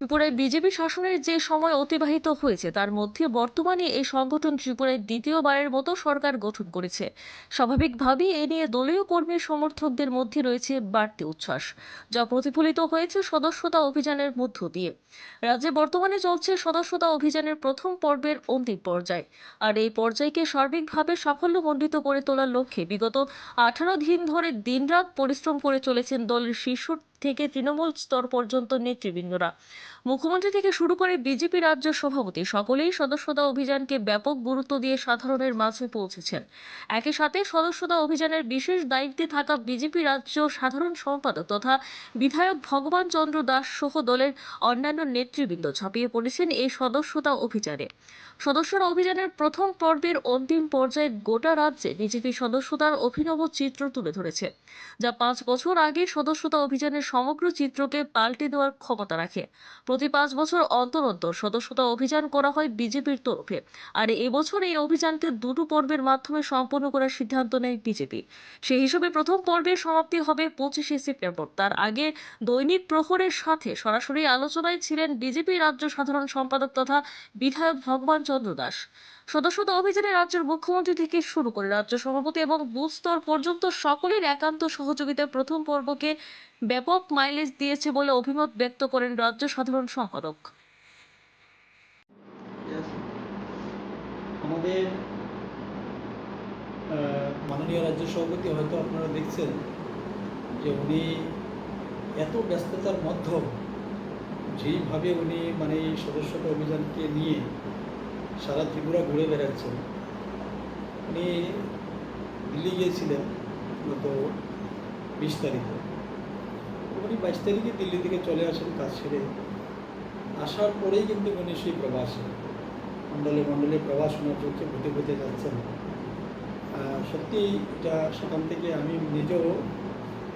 ত্রিপুরায় বিজেপি শাসনের যে সময় অতিবাহিত হয়েছে, তার মধ্যে বর্তমানে এই সংগঠন ত্রিপুরায় দ্বিতীয়বারের মতো সরকার গঠন করেছে। স্বাভাবিকভাবেই এ নিয়ে দলীয় কর্মী সমর্থকদের মধ্যে রয়েছে বাড়তি উচ্ছ্বাস, যা প্রতিফলিত হয়েছে সদস্যতা অভিযানের মধ্য দিয়ে। রাজ্যে বর্তমানে চলছে সদস্যতা অভিযানের প্রথম পর্বের অন্তিম পর্যায়, আর এই পর্যায়কে সার্বিকভাবে সাফল্যমণ্ডিত করে তোলার লক্ষ্যে বিগত আঠারো দিন ধরে দিনরাত পরিশ্রম করে চলেছেন দলের শীর্ষ থেকে তৃণমূল স্তর পর্যন্ত নেতৃবৃন্দরা মুখ্যমন্ত্রী থেকে শুরু করে বিজেপি রাজ্য সভাপতি সকলেই সদস্যতা অভিযানকে ব্যাপক গুরুত্ব দিয়ে সাধারণের মাঝে পৌঁছেছেন। একই সাথে সদস্যতা অভিযানের বিশেষ দায়িত্বে থাকা বিজেপি রাজ্য সাধারণ সম্পাদক তথা বিধায়ক ভগবান চন্দ্র দাস সহ দলের অন্যান্য নেতৃবৃন্দ ঝাঁপিয়ে পড়েছেন এই সদস্যতা অভিযানে। সদস্যরা অভিযানের প্রথম পর্বের অন্তিম পর্যায়ে গোটা রাজ্যে বিজেপি সদস্যতার অভিনব চিত্র তুলে ধরেছে, যা পাঁচ বছর আগে সদস্যতা অভিযানের সমগ্র চিত্রকে পাল্টে দেওয়ার ক্ষমতা রাখে। প্রতি পাঁচ বছর অন্তর অন্তর সদস্যতা অভিযান করা হয় বিজেপির তরফে। আর এবছর এই অভিযানকে দুটো পর্বের মাধ্যমে সম্পন্ন করার সিদ্ধান্ত নেয় বিজেপি। সেই হিসেবে প্রথম পর্বের সমাপ্তি হবে পঁচিশে সেপ্টেম্বর। তার আগে দৈনিক প্রহরের সাথে সরাসরি আলোচনায় ছিলেন বিজেপি রাজ্য সাধারণ সম্পাদক তথা বিধায়ক ভগবান চন্দ্র দাস। সদস্যতা অভিযানে রাজ্যের মুখ্যমন্ত্রী থেকে শুরু করে রাজ্য সভাপতি এবং বুথ স্তর পর্যন্ত সকলের একান্ত সহযোগিতায় প্রথম পর্বকে ব্যাপক মাইলেজ দিয়েছে বলে অভিমত ব্যক্ত করেন রাজ্য সাধারণ সম্পাদক। আমাদের মাননীয় রাজ্য সভাপতি হয়তো আপনারা দেখছেন যে উনি এত ব্যস্ততার মধ্যেও যেইভাবে উনি মানে সদস্যতা অভিযানকে নিয়ে সারা ত্রিপুরা ঘুরে বেড়াচ্ছেন। উনি দিল্লি গিয়েছিলেন গত বিশ তারিখে। উনি বাইশ তারিখে দিল্লি থেকে চলে আসেন কাজ ছেড়ে আসার পরেই কিন্তু উনি সেই প্রবাসে মণ্ডলে মণ্ডলে প্রবাস ওনার চলছে ঘুরতে ঘুরতে যাচ্ছেন। সত্যি এটা সেখান থেকে আমি নিজেও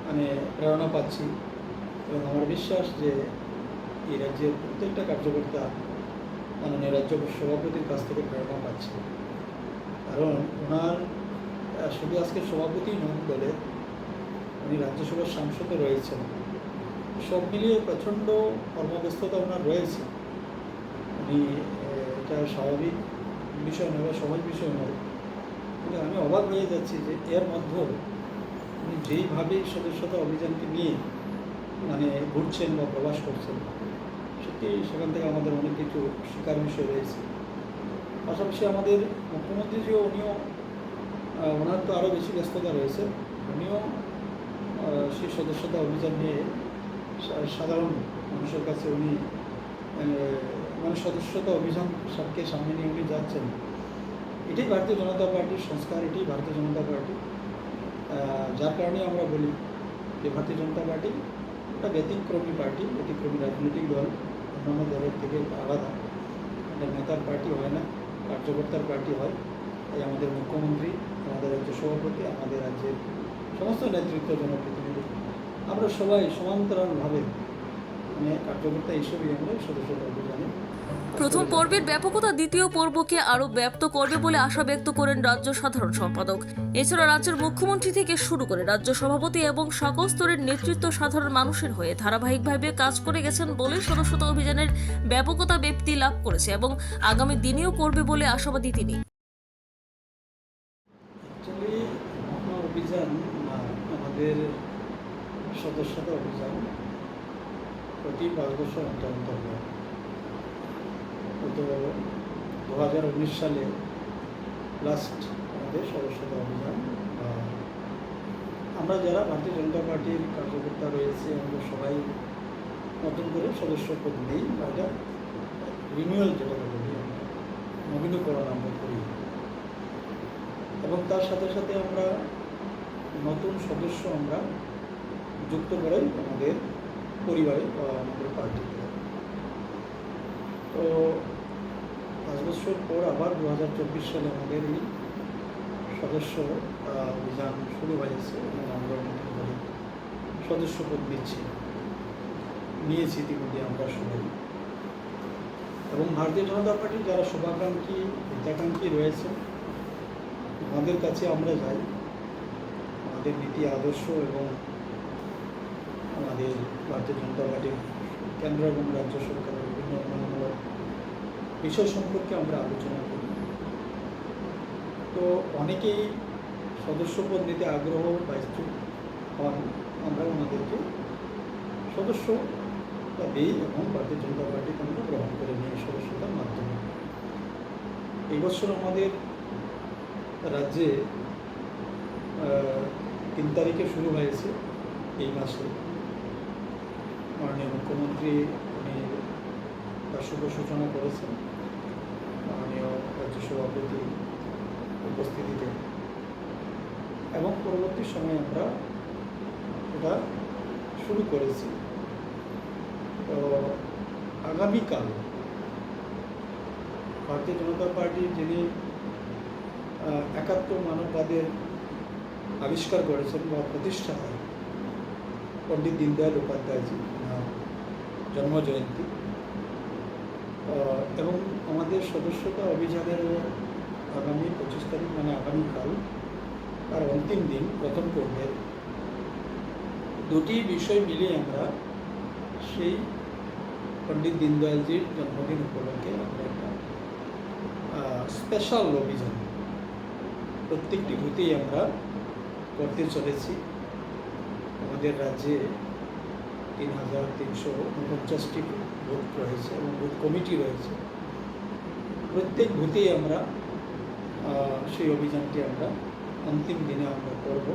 মানে প্রেরণা পাচ্ছি এবং আমার বিশ্বাস যে এই রাজ্যের প্রত্যেকটা কার্যকর্তা মাননীয় রাজ্য সভাপতির কাছ থেকে প্রেরণা পাচ্ছে। কারণ ওনার শুধু আজকে সভাপতি নন বলে উনি রাজ্যসভার সাংসদও রয়েছেন। সব মিলিয়ে প্রচণ্ড কর্মব্যস্ততা ওনার রয়েছে। উনি এটা স্বাভাবিক বিষয় নয় বা সহজ বিষয় নয়। কিন্তু আমি অবাক হয়ে যাচ্ছি যে এর মধ্যেও উনি যেইভাবে সদস্যতা অভিযানকে নিয়ে মানে ঘুরছেন বা প্রবাস করছেন সত্যি, সেখান থেকে আমাদের অনেক কিছু শেখার বিষয় রয়েছে। পাশাপাশি আমাদের মুখ্যমন্ত্রী যে উনিও ওনার তো আরও বেশি ব্যস্ততা রয়েছে। উনিও সেই সদস্যতা অভিযান নিয়ে সাধারণ মানুষের কাছে উনি মানে সদস্যতা অভিযান সবকে সামনে নিয়ে উনি যাচ্ছেন। এটাই ভারতীয় জনতা পার্টির সংস্কার, এটাই ভারতীয় জনতা পার্টি। যার কারণে আমরা বলি যে, ভারতীয় জনতা পার্টি একটা ব্যতিক্রমী পার্টি, ব্যতিক্রমী রাজনৈতিক দল। অন্যান্য দলের থেকে আলাদা। এটা নেতার পার্টি হয় না, কার্যকর্তার পার্টি হয়। তাই আমাদের মুখ্যমন্ত্রী, আমাদের রাজ্য সভাপতি, আমাদের রাজ্যের সমস্ত নেতৃত্ব, জনপ্রতিনিধি, আমরা সবাই সমান্তরালভাবে কার্যকর্তা হিসেবেই আমরা সদস্যতা অভিযানে প্রথম পর্বের ব্যাপকতা দ্বিতীয় পর্বকে আরও ব্যাপ্ত করবে বলে আশা ব্যক্ত করেন রাজ্য সাধারণ সম্পাদক। এছাড়া রাজ্যের মুখ্যমন্ত্রী থেকে শুরু করে রাজ্য সভাপতি এবং সকল স্তরের নেতৃত্ব সাধারণ মানুষের হয়ে ধারাবাহিকভাবে কাজ করে গেছেন বলে সদস্যতা অভিযানের ব্যাপকতা ব্যক্তি লাভ করেছে এবং আগামী দিনেও করবে বলে আশাবাদী তিনি। অভিযান আমাদের সদস্যতা অভিযান প্রতি পাঁচ বছর অন্তর অন্তর হয় দু হাজার উনিশ সালে লাস্ট আমাদের সদস্যতা অভিযান আমরা যারা ভারতীয় জনতা পার্টির কার্যকর্তা রয়েছে, আমরা সবাই নতুন করে সদস্য পদ নিই, বা রিনিউয়াল যেটাকে বলি আমরা, নবীনীকরণ আমরা করি। এবং তার সাথে সাথে আমরা নতুন সদস্য আমরা যুক্ত করাই আমাদের পরিবারে বা আমাদের পার্টিতে। তো পাঁচ বছর পর আবার দু হাজার চব্বিশ সালে আমাদের এই সদস্য অভিযান শুরু হয়েছে এবং আমরা করে সদস্যপদ নিচ্ছি। নিয়েছি ইতিমধ্যে আমরা সবাই। এবং ভারতীয় জনতা পার্টির যারা শুভাকাঙ্ক্ষী হিতাকাঙ্ক্ষী রয়েছে আমাদের কাছে আমরা যাই। আমাদের নীতি, আদর্শ এবং আমাদের ভারতীয় জনতা পার্টির কেন্দ্র এবং রাজ্য সরকারের বিভিন্ন উন্নয়নমূলক বিষয় সম্পর্কে আমরা আলোচনা করি। তো অনেকেই সদস্যপদ নিতে আগ্রহ বা ইচ্ছুক হন আমরা ওনাদেরকে সদস্য দিই এবং ভারতীয় জনতা পার্টিকে আমরা গ্রহণ করে নিই সদস্যতার মাধ্যমে। এই বছর আমাদের রাজ্যে তিন তারিখে শুরু হয়েছে এই মাসে। মাননীয় মুখ্যমন্ত্রী উনি তার শুভ সূচনা করেছেন মাননীয় রাজ্য সভাপতি উপস্থিতিতে। এবং পরবর্তী সময়ে আমরা এটা শুরু করেছি। তো আগামীকাল ভারতীয় জনতা পার্টির যিনি একাত্তর মানববাদের আবিষ্কার করেছেন বা প্রতিষ্ঠাতা পণ্ডিত দীনদয়াল উপাধ্যায়জি। ওনার জন্ম জয়ন্তী এবং আমাদের সদস্যতা অভিযানেরও আগামী পঁচিশ তারিখ মানে আগামীকাল, তার অন্তিম দিন, প্রথম পর্বে দুটি বিষয় মিলিয়ে আমরা সেই পণ্ডিত দীনদয়ালজির জন্মদিন উপলক্ষে আমরা একটা স্পেশাল অভিযান, প্রত্যেকটি বুথেই আমরা করতে চলেছি। আমাদের রাজ্যে তিন হাজার তিনশো উনপঞ্চাশটি বুথ রয়েছে এবং বুথ কমিটি রয়েছে। প্রত্যেক বুথেই আমরা সেই অভিযানটি আমরা অন্তিম দিনে আমরা করব।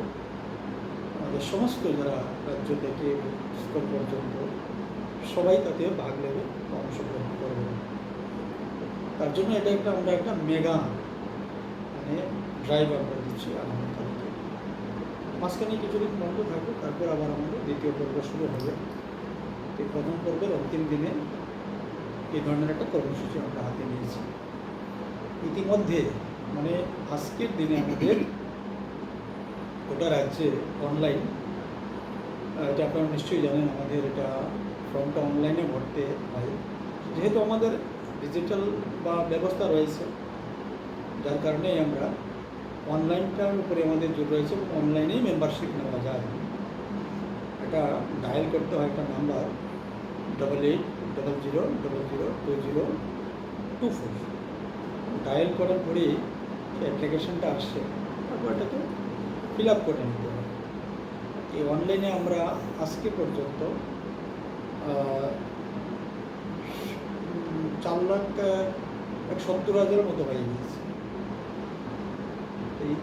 আমাদের সমস্ত যারা রাজ্য থেকে স্তর পর্যন্ত সবাই তাতে ভাগ নেবে, অংশগ্রহণ করবে। তার জন্য এটা একটা, আমরা একটা মেগা মানে ড্রাইভ আমরা দিচ্ছি আগামীকালকে মাঝখানে কিছুদিন বন্ধ থাকবে তারপর আবার আমাদের দ্বিতীয় পর্ব শুরু হবে। এই প্রথম পর্বের অন্তিম দিনে এই ধরনের একটা কর্মসূচি আমরা হাতে নিয়েছি। ইতিমধ্যে মানে আজকের দিনে আমাদের গোটা রাজ্যে অনলাইন এটা আপনারা নিশ্চয়ই জানেন, আমাদের এটা ফর্মটা অনলাইনে ভরতে হয়। যেহেতু আমাদের ডিজিটাল বা ব্যবস্থা রয়েছে, যার কারণেই আমরা অনলাইনটার উপরে আমাদের জোর রয়েছে এবং অনলাইনেই মেম্বারশিপ নেওয়া যায়। এটা ডায়াল করতে হয় একটা number double eight double zero double zero two zero two four dial করার পরেই অ্যাপ্লিকেশনটা আসছে, তারপর এটাকে ফিল আপ করে নিতে হবে এই অনলাইনে আমরা আজকে পর্যন্ত চার লাখ, এক সত্তর হাজারের মতো হয়ে গিয়েছে।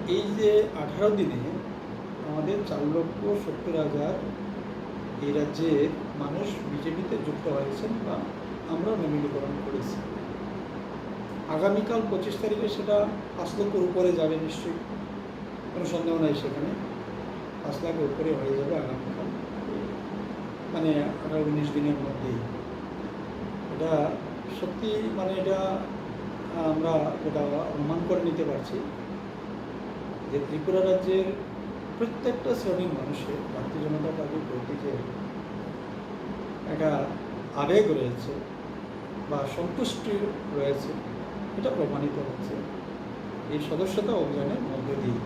এই যে আঠারো দিনে আমাদের চার লক্ষ সত্তর হাজার এই রাজ্যের মানুষ বিজেপিতে যুক্ত হয়েছেন বা আমরা নমিনীকরণ করেছি। আগামীকাল পঁচিশ তারিখে সেটা পাঁচ লক্ষর উপরে যাবে নিশ্চয়ই। কোনো সন্দেহ নাই সেখানে। পাঁচ লাখের উপরে হয়ে যাবে আগামীকাল। মানে আঠারো উনিশ দিনের মধ্যেই। এটা সত্যি মানে এটা আমরা এটা অনুমান করে নিতে পারছি। যে ত্রিপুরা রাজ্যের প্রত্যেকটা শ্রেণির মানুষের ভারতীয় জনতা পার্টির প্রতি যে একটা আবেগ রয়েছে বা সন্তুষ্টি রয়েছে, এটা প্রমাণিত হচ্ছে। এই সদস্যতা অভিযানের মধ্যে দিয়ে।